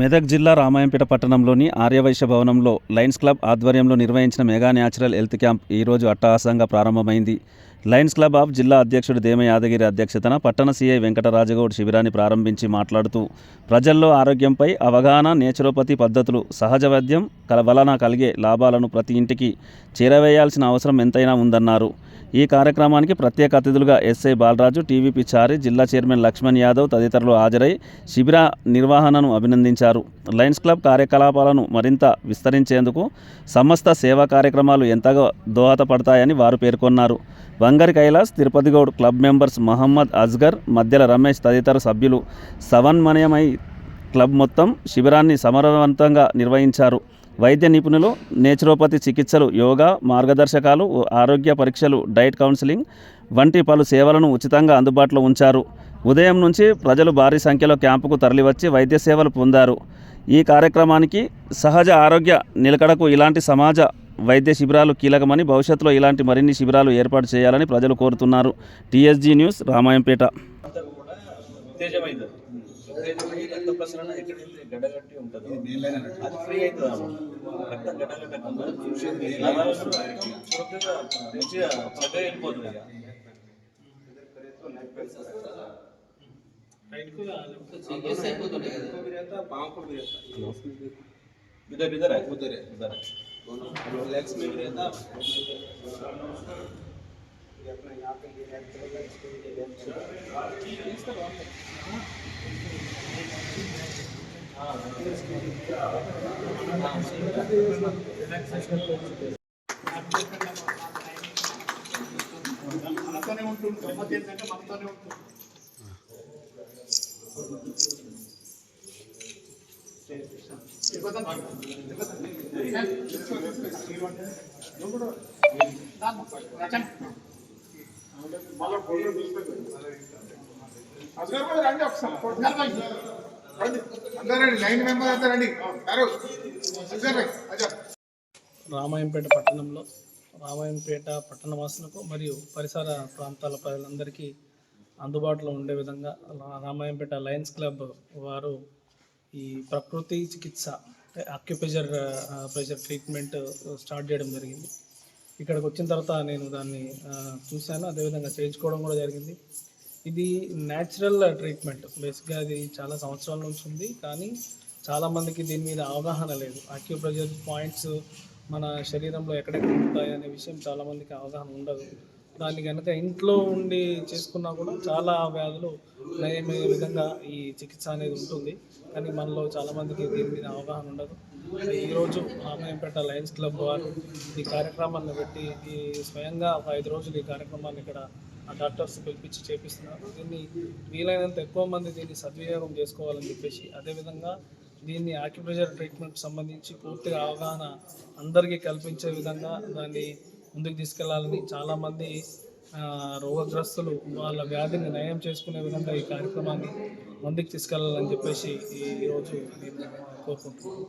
మెదక్ జిల్లా రామాయంపేట పట్టణంలోని ఆర్యవైశ్య భవనంలో లయన్స్ క్లబ్ ఆధ్వర్యంలో నిర్వహించిన మెగా న్యాచురల్ హెల్త్ క్యాంప్ ఈరోజు అట్టహాసంగా ప్రారంభమైంది. లయన్స్ క్లబ్ ఆఫ్ జిల్లా అధ్యక్షుడు దేమ యాదగిరి అధ్యక్షతన పట్టణ సీఐ వెంకటరాజగౌడ్ శిబిరాన్ని ప్రారంభించి మాట్లాడుతూ ప్రజల్లో ఆరోగ్యంపై అవగాహన నేచురోపతి పద్ధతులు సహజ వైద్యం కల వలన కలిగే లాభాలను ప్రతి ఇంటికి చేరవేయాల్సిన అవసరం ఎంతైనా ఉందన్నారు. ఈ కార్యక్రమానికి ప్రత్యేక అతిథులుగా ఎస్ఐ బాలరాజు టీవీపీ చారి జిల్లా చైర్మన్ లక్ష్మణ్ యాదవ్ తదితరులు హాజరై శిబిర నిర్వహణను అభినందించారు. లయన్స్ క్లబ్ కార్యకలాపాలను మరింత విస్తరించేందుకు సమస్త సేవా కార్యక్రమాలు ఎంతగా దోహదపడతాయని వారు పేర్కొన్నారు. వంగరి కైలాస్ తిరుపతి గౌడ్ క్లబ్ మెంబర్స్ మహమ్మద్ అజ్గర్ మధ్యల రమేష్ తదితర సభ్యులు. సవన్మనయమై క్లబ్ మొత్తం శిబిరాన్ని సమర్థవంతంగా నిర్వహించారు. వైద్య నిపుణులు నేచురోపతి చికిత్సలు యోగా మార్గదర్శకాలు ఆరోగ్య పరీక్షలు డైట్ కౌన్సిలింగ్ వంటి పలు సేవలను ఉచితంగా అందుబాటులో ఉంచారు. ఉదయం నుంచి ప్రజలు భారీ సంఖ్యలో క్యాంపుకు తరలివచ్చి వైద్య సేవలు పొందారు. ఈ కార్యక్రమానికి సహజ ఆరోగ్య నిలకడకు ఇలాంటి సమాజ వైద్య శిబిరాలు కీలకమని భవిష్యత్తులో ఇలాంటి మరిన్ని శిబిరాలు ఏర్పాటు చేయాలని ప్రజలు కోరుతున్నారు టీఎస్జీ న్యూస్ రామాయంపేట ఉత్తేజమైంది ఉత్తేజమై రక్త ప్రసరణ ఎక్కడైతే గడ్డగట్టి ఉంటుందో అది ఫ్రీ అవుతుంది అన్నమాట రక్తం గడ్డగట్టకుండా అలా చురుకుగా మంచిగా ప్రగ వెళ్ళిపోతుంది ఇక इधर इधर है उधर है उधर है लेग्स में भी रहता మనతోనే ఉంటుంది గమ్మత్ ఏంటంటే మనతోనే ఉంటుంది రామాయంపేట పట్టణంలో రామాయంపేట పట్టణ వాసులకు మరియు పరిసర ప్రాంతాల ప్రజలందరికీ అందుబాటులో ఉండే విధంగా రామాయంపేట లయన్స్ క్లబ్ వారు ఈ ప్రకృతి చికిత్స అంటే అక్యుప్రెషర్ ప్రెషర్ ట్రీట్మెంట్ స్టార్ట్ చేయడం జరిగింది. ఇక్కడికి వచ్చిన తర్వాత నేను దాన్ని చూశాను. అదేవిధంగా చేయించుకోవడం కూడా జరిగింది. ఇది న్యాచురల్ ట్రీట్మెంట్ బేసిక్గా అది చాలా సంవత్సరాల నుంచి ఉంది కానీ చాలామందికి దీని మీద అవగాహన లేదు. అక్యూప్రెషర్ పాయింట్స్ మన శరీరంలో ఎక్కడెక్కడ ఉంటాయి అనే విషయం చాలామందికి అవగాహన ఉండదు. దాన్ని కనుక ఇంట్లో ఉండి చేసుకున్నా కూడా చాలా వ్యాధులు నయమయ్యే విధంగా ఈ చికిత్స అనేది ఉంటుంది. కానీ మనలో చాలామందికి దీని మీద అవగాహన ఉండదు. ఈరోజు రామాయంపేట లయన్స్ క్లబ్ వారు ఈ కార్యక్రమాన్ని పెట్టి ఈ స్వయంగా ఒక ఐదు రోజులు ఈ కార్యక్రమాన్ని ఇక్కడ ఆ డాక్టర్స్ పిలిపించి చేపిస్తున్నారు. దీన్ని వీలైనంత ఎక్కువ మంది దీన్ని సద్వినియోగం చేసుకోవాలని చెప్పేసి అదేవిధంగా దీన్ని ఆక్యుప్రెషర్ ట్రీట్మెంట్ సంబంధించి పూర్తిగా అవగాహన అందరికీ కల్పించే విధంగా దాన్ని ముందుకు తీసుకెళ్ళాలని చాలామంది రోగగ్రస్తులు వాళ్ళ వ్యాధిని నయం చేసుకునే విధంగా ఈ కార్యక్రమాన్ని ముందుకు తీసుకెళ్ళాలని చెప్పేసి ఈ- ఈరోజు నేను కోరుకుంటున్నాను.